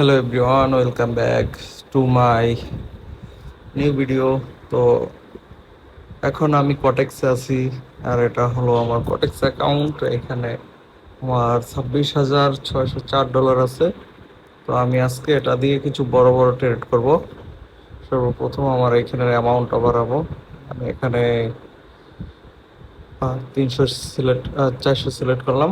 Hello everyone welcome back to my new video তো এখন আমি কটেক্সে আছি, আর এটা হলো আমার কটেক্স অ্যাকাউন্ট এখানে আমার ছাব্বিশ হাজার ছয়শো চার ডলার আছে। তো আমি আজকে এটা দিয়ে কিছু বড় বড় ট্রেড করব। সর্বপ্রথম আমার এখানের অ্যামাউন্টটা বাড়াবো। আমি এখানে তিনশো সিলেক্ট চারশো সিলেক্ট করলাম।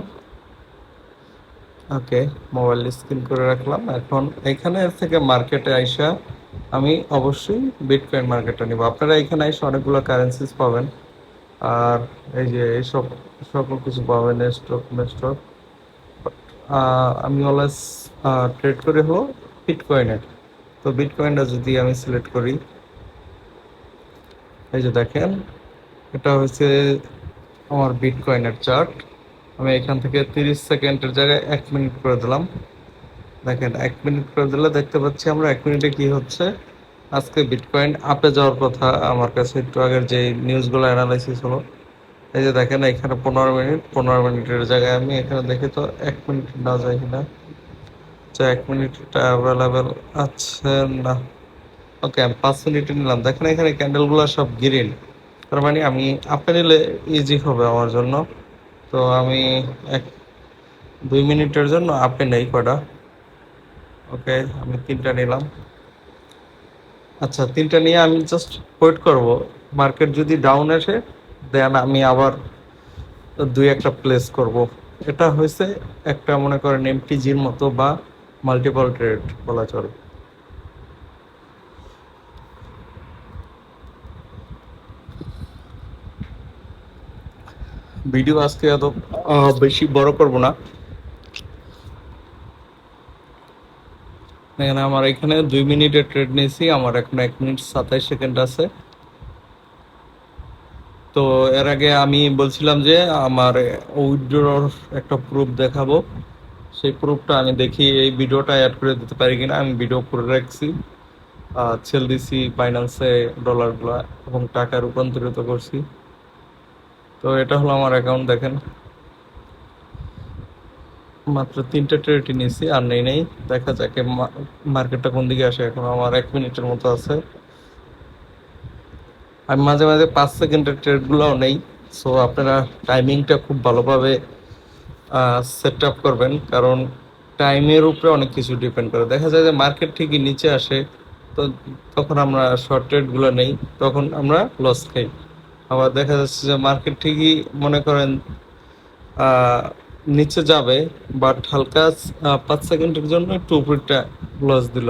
ওকে, মোবাইল স্ক্রিন করে রাখলাম। এখন এখানে থেকে মার্কেটে আইসা আমি অবশ্যই বিটকয়েন মার্কেটটা নিব। আপনারা এখানে এসে অনেকগুলো কারেন্সিস পাবেন। আর এই যে এইসব সকল কিছু পাবেন স্টক স্টক আমি অলওয়েজ ট্রেড করে হলো বিটকয়েনের তো বিটকয়েনটা যদি আমি সিলেক্ট করি, এই যে দেখেন, এটা হচ্ছে আমার বিটকয়েনের চার্ট আমি এখান থেকে তিরিশ সেকেন্ডের জায়গায় এক মিনিট করে দিলাম। দেখেন, এক মিনিট করে দিলে দেখতে পাচ্ছি আমরা এক মিনিটে কি হচ্ছে। আজকে বিটকয়েন আপে যাওয়ার কথা আমার কাছে একটু আগের যে নিউজগুলো অ্যানালাইসিস হলো। এই যে দেখেন, এখানে পনেরো মিনিট, পনেরো মিনিটের জায়গায় আমি এখানে দেখি তো এক মিনিট না যায় কিনা। আচ্ছা এক মিনিটটা অ্যাভেলেবেল আছে না। ওকে আমি পাঁচ মিনিটে নিলাম। দেখেন, এখানে ক্যান্ডেলগুলো সব গ্রিন তার মানে আমি আপে নিলে ইজি হবে আমার জন্য। তো আমি এক, দুই মিনিটের জন্য আপে নেই কটা। ওকে আমি তিনটা নিলাম। আচ্ছা তিনটা নিয়ে আমি জাস্ট ওয়েট করব। মার্কেট যদি ডাউন আসে দেন আমি আবার দুই একটা প্লেস করব। এটা হয়েছে একটা মনে করেন এমটিজির মতো বা মাল্টিপল ট্রেড বলা চলে। ভিডিও আজকে এত বেশি বড় করব না। এখানে আমার এখানে দুই মিনিটের ট্রেড নিয়েছি, আমার এখন এক মিনিট সাতাইশ সেকেন্ড আছে। তো এর আগে আমি বলছিলাম যে আমার উইথড্রর একটা প্রুফ দেখাবো। সেই প্রুফটা আমি দেখি এই ভিডিওটা অ্যাড করে দিতে পারি কিনা, আমি ভিডিও করে রাখছি। সেল দিছি বাইন্যান্সে ডলারগুলো এবং টাকা রূপান্তরিত করছি। তো এটা হলো আমার অ্যাকাউন্ট দেখেন। মাত্র তিনটে ট্রেডই নিয়েছি আর নেই নেই। দেখা যাক মার্কেটটা কোন দিকে আসে, এখন আমার এক মিনিটের মতো আছে। আমি মাঝে মাঝে পাঁচ সেকেন্ডের ট্রেডগুলোও নেই। সো আপনারা টাইমিংটা খুব ভালোভাবে সেট আপ করবেন। কারণ টাইমের উপরে অনেক কিছু ডিপেন্ড করে। দেখা যায় যে মার্কেট ঠিকই নিচে আসে, তো তখন আমরা শর্ট ট্রেডগুলো নেই। তখন আমরা লস খাই। আবার দেখা যাচ্ছে যে মার্কেট ঠিকই মনে করেন নিচে যাবে বাট হালকা পাঁচ সেকেন্ডের জন্য একটু উপরটা লস দিল।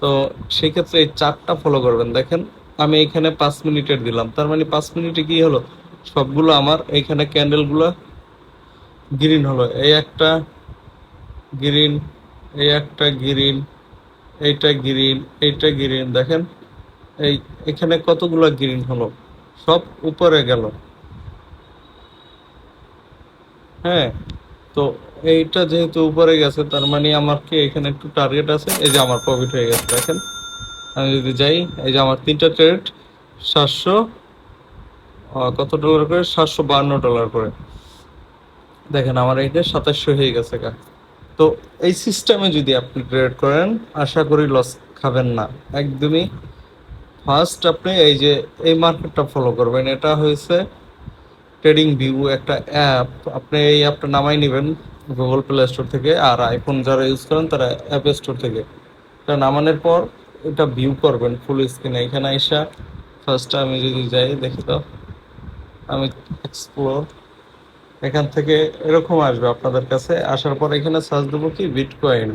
তো সেই ক্ষেত্রে এই চারটা ফলো করবেন। দেখেন, আমি এখানে পাঁচ মিনিটের দিলাম। তার মানে পাঁচ মিনিটে কি হলো? সবগুলো আমার, এখানে ক্যান্ডেলগুলো গ্রিন হলো। এই একটা গ্রিন এই একটা গ্রিন এইটা গ্রিন এইটা গ্রিন দেখেন, এই এখানে কতগুলো গ্রিন হলো? সব উপরে গেল। হ্যাঁ তো এইটা যেহেতু উপরে গেছে, তার মানে আমার কি এখানে একটু টার্গেট আছে। এই যে আমার প্রফিট হয়ে গেছে, দেখেন। আমি যদি যাই, এই যে আমার তিনটা ট্রেড সাতশো কত ডলার করে সাতশো বান্ন ডলার করে। দেখেন, আমার এইটা সাতাশশো হয়ে গেছে, গা। তো এই সিস্টেমে যদি আপনি ট্রেড করেন, আশা করি লস খাবেন না। একদমই ফার্স্ট আপনি এই যে, এই মার্কেটটা ফলো করবেন। এটা হয়েছে ট্রেডিং ভিউ একটা অ্যাপ আপনি এই অ্যাপটা নামাই নেবেন গুগল প্লে স্টোর থেকে আর আইফোন যারা ইউজ করেন তারা অ্যাপ স্টোর থেকে। এটা নামানোর পর এটা ভিউ করবেন ফুল স্ক্রিনে এখানে আইসা ফার্স্ট আমি যদি যাই, দেখি তো। আমি এক্সপ্লোর এখান থেকে এরকম আসবে আপনাদের কাছে। আসার পর এখানে সার্চ দেবো কি বিটকয়েন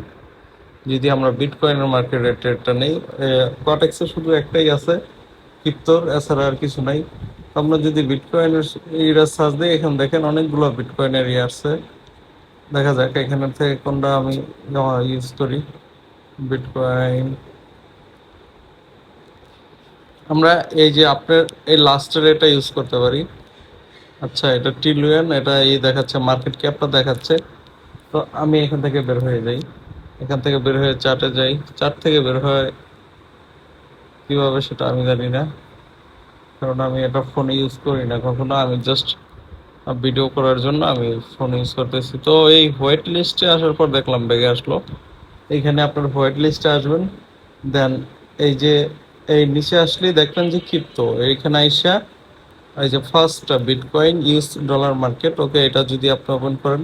যদি আমরা বিটকয়েনের মার্কেটের ট্রেডটা নেই কটেক্সে শুধু একটাই আছে ক্রিপ্টোর এছাড়া আর কিছু নাই। আমরা যদি বিটকয়েনের ইরা সার্চ দিই, এখানে দেখেন অনেকগুলো বিটকয়েনের ইয়ে আসছে। দেখা যাক, এখানে থেকে কোনটা আমি ইউজ করি। বিটকয়েন আমরা এই যে আপনার, এই লাস্টের এটা ইউজ করতে পারি। আচ্ছা এটা ট্রিলিয়ন এটা এই দেখাচ্ছে মার্কেট ক্যাপটা দেখাচ্ছে। তো আমি এখান থেকে বের হয়ে যাই। এখান থেকে বের হয়ে চার্টে যাই। চার্ট থেকে বের হয়ে কীভাবে সেটা আমি জানি না, কারণ আমি এটা ফোনে ইউজ করি না। কখনো আমি জাস্ট ভিডিও করার জন্য আমি ফোন ইউজ করতেছি। তো এই হোয়াইট লিস্টে আসার পর দেখলাম বেগে আসলো। এইখানে আপনার হোয়াইট লিস্টে আসবেন। দেন এই যে, এই নিচে আসলেই দেখবেন যে ক্ষিপ্ত এইখানে আইসা, এই যে first bitcoin US dollar market okay এটা যদি আপনি ওপেন করেন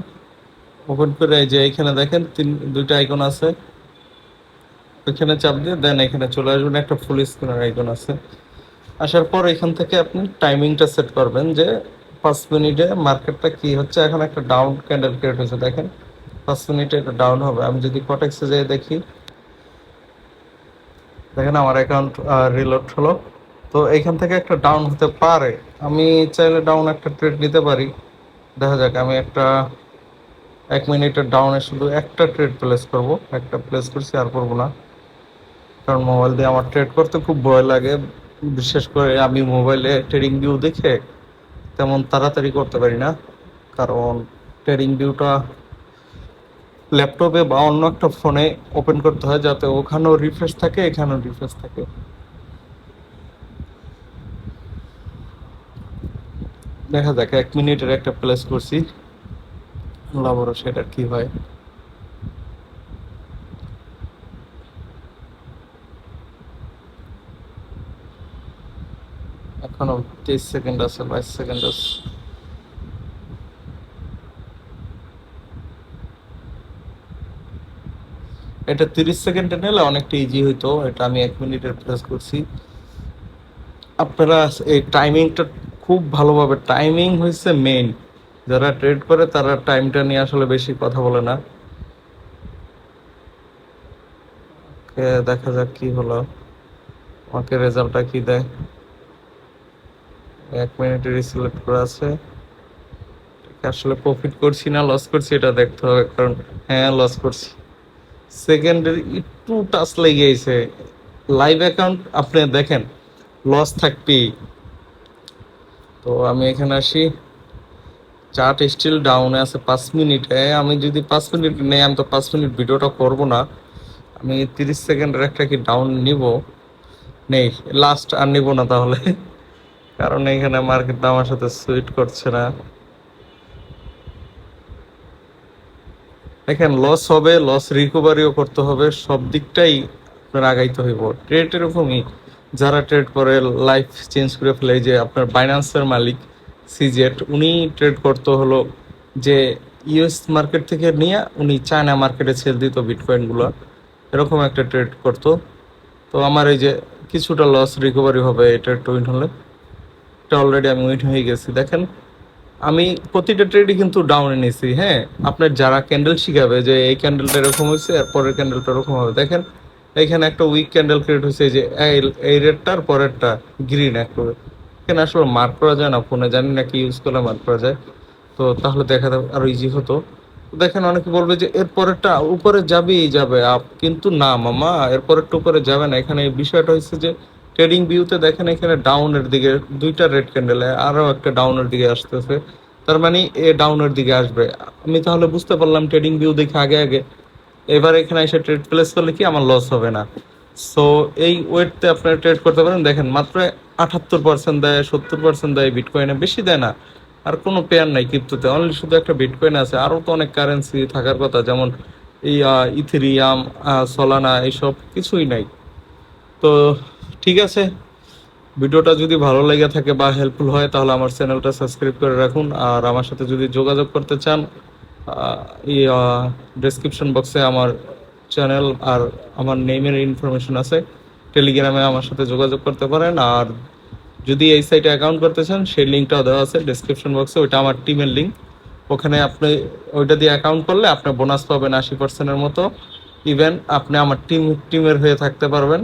ওপেন করে এই যে এখানে দেখেন, তিন, দুইটা আইকন আছে। ওইখানে চাপ দিয়ে দেন এখানে চলে আসবেন, একটা ফুল স্ক্রিনের আইকন আছে। আসার পর এখান থেকে আপনি টাইমিংটা সেট করবেন যে পাঁচ মিনিটে মার্কেটটা কি হচ্ছে। এখন একটা ডাউন ক্যান্ডেল ক্রিয়েট হয়েছে, দেখেন। পাঁচ মিনিটে এটা ডাউন হবে। আমি যদি কটেক্সে যাই দেখি, দেখেন আমার অ্যাকাউন্ট রিলোড হলো। তো এখান থেকে একটা ডাউন হতে পারে। আমি চাইলে ডাউন একটা ট্রেড নিতে পারি। দেখা যাক, আমি একটা এক মিনিটের ডাউনে শুধু একটা ট্রেড প্লেস করব। একটা প্লেস করছি, আর করব না। কারণ মোবাইল দিয়ে আমার ট্রেড করতে খুব ভয় লাগে। বিশেষ করে আমি মোবাইলে ট্রেডিং ভিউ দেখে তেমন তাড়াতাড়ি করতে পারি না। কারণ ট্রেডিং ভিউটা ল্যাপটপে বা অন্য একটা ফোনে ওপেন করতে হয় যাতে ওখানেও রিফ্রেশ থাকে, এখানেও রিফ্রেশ থাকে। দেখা যাক, এক মিনিটের একটা প্লেস করছি। আল্লাহ বড় সেটা কি হয়। এখনও তেইশ সেকেন্ড আছে, বাইশ সেকেন্ড আছে। এটা তিরিশ সেকেন্ডে নিলে অনেকটা ইজি হইতো, এটা আমি এক মিনিটের প্রেস করছি। আপনারা এই টাইমিংটা খুব ভালোভাবে টাইমিং হচ্ছে মেইন যারা ট্রেড করে, তারা টাইমটা নিয়ে আসলে বেশি কথা বলে না। দেখা যাক কি হলো। আমাকে রেজাল্টটা কি দেয়? এক মিনিটের সিলেক্ট করা আছে। আসলে প্রফিট করছি না লস করছি, এটা দেখতে হবে, কারণ হ্যাঁ লস করছি। সেকেন্ডের একটু টাচ লেগে গেছে লাইভ অ্যাকাউন্ট আপনি দেখেন লস থাকবেই। তো আমি এখানে আসি। চার্ট স্টিল ডাউনে আছে পাঁচ মিনিটে। আমি যদি পাঁচ মিনিট নেই, আমি তো পাঁচ মিনিট ভিডিওটা করব না। আমি তিরিশ সেকেন্ডের একটা কি ডাউন নিব? নেই লাস্ট আর নিব না তাহলে। কারণ এখানে মার্কেট আমার সাথে সুইট করছে না। দেখেন লস হবে লস রিকভারিও করতে হবে, সব দিকটাই আপনার আগাইতে হইব। ট্রেড এরকমই। যারা ট্রেড করে লাইফ চেঞ্জ করে ফেলে যে আপনার বাইন্যান্সের মালিক সিজেট উনি ট্রেড করতো হলো যে ইউএস মার্কেট থেকে নিয়ে উনি চায়না মার্কেটে সেল দিত বিটকয়েনগুলো এরকম একটা ট্রেড করতো। তো আমার এই যে কিছুটা লস রিকভারি হবে, এটা একটু উইন হলে। এটা অলরেডি আমি উইন হয়ে গেছি। দেখেন, আমি প্রতিটা ট্রেডই কিন্তু ডাউনে নিছি হ্যাঁ? আপনার যারা ক্যান্ডেল শিখাবে যে এই ক্যান্ডেলটা এরকম হয়েছে, আর পরের ক্যান্ডেলটা এরকম হবে। দেখেন, এখানে একটা উইক ক্যান্ডেল ক্রিয়েট হয়েছে যে এই- রেডটার পরেরটা গ্রিন একটু এখানে আসলে মার্ক করা যায় না ফোনে জানি না কি ইউজ করলে মার্ক করা যায়। তো তাহলে দেখা আরও ইজি হতো। দেখেন অনেকে বলবে যে এর পরেরটা উপরে যাবেই, যাবে আপ কিন্তু না মামা এর পরেরটা উপরে যাবে না। এখানে বিষয়টা হচ্ছে যে ট্রেডিং ভিউতে দেখেন এখানে ডাউনের দিকে দুইটা রেড ক্যান্ডেলে আরও একটা ডাউনের দিকে আসতেছে। তার মানে এ ডাউনের দিকে আসবে। আমি তাহলে বুঝতে পারলাম ট্রেডিং ভিউ দেখে আগে আগে। এবার এখানে এসে ট্রেড প্লেস করলে কি আমার লস হবে না? সো এই ওয়েটতে আপনারা ট্রেড করতে পারেন। দেখেন, মাত্র আটাত্তর পার্সেন্ট দেয়, সত্তর পার্সেন্ট দেয় বিটকয়েনে বেশি দেয় না। আর কোনো পেয়ার নাই ক্রিপ্টোতে অনলি শুধু একটা বিটকয়েন আছে। আরও তো অনেক কারেন্সি থাকার কথা, যেমন এই ইথেরিয়াম সলানা এইসব কিছুই নাই। তো, ঠিক আছে। ভিডিওটা যদি ভালো লেগে থাকে বা হেল্পফুল হয়, তাহলে আমার চ্যানেলটা সাবস্ক্রাইব করে রাখুন। আর আমার সাথে যদি যোগাযোগ করতে চান ডেসক্রিপশন বক্সে আমার চ্যানেল আর আমার নেমের ইনফরমেশন আছে টেলিগ্রামে আমার সাথে যোগাযোগ করতে পারেন। আর যদি এই সাইটে অ্যাকাউন্ট করতে চান, সেই লিঙ্কটাও দেওয়া আছে ডিসক্রিপশন বক্সে ওইটা আমার টিমের লিঙ্ক ওখানে আপনি ওইটা দিয়ে অ্যাকাউন্ট করলে আপনি বোনাস পাবেন আশি পার্সেন্টের মতো। ইভেন আপনি আমার টিম টিমের হয়ে থাকতে পারবেন।